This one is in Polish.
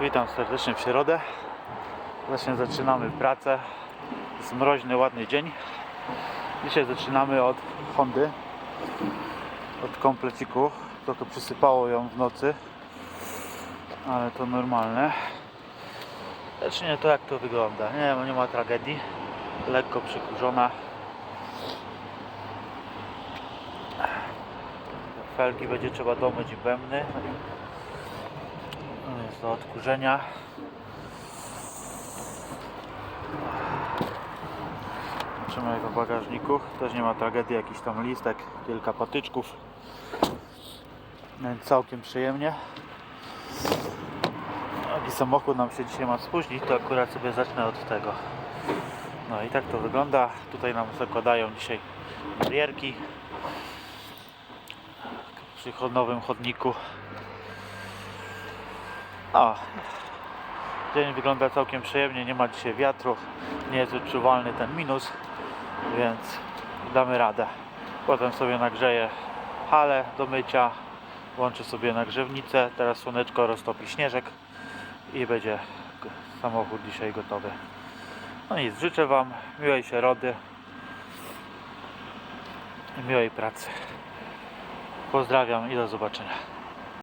Witam serdecznie w środę. Właśnie zaczynamy pracę. Jest mroźny, ładny dzień. Dzisiaj zaczynamy od Hondy. Od kompleciku. Trochę przysypało ją w nocy. Ale to normalne. Lecz nie to jak to wygląda. Nie, nie ma tragedii. Lekko przykurzona. Felgi będzie trzeba domyć i bębny. Do odkurzenia. Jak w bagażniku. Też nie ma tragedii, jakiś tam listek, kilka patyczków. Całkiem przyjemnie. Jaki samochód nam się dzisiaj ma spóźnić, to akurat sobie zacznę od tego. No i tak to wygląda. Tutaj nam zakładają dzisiaj barierki przy nowym chodniku. O, dzień wygląda całkiem przyjemnie, nie ma dzisiaj wiatru, nie jest odczuwalny ten minus, więc damy radę. Potem sobie nagrzeję halę do mycia, włączę sobie nagrzewnicę, teraz słoneczko roztopi śnieżek i będzie samochód dzisiaj gotowy. No nic, życzę Wam miłej środy miłej pracy. Pozdrawiam i do zobaczenia.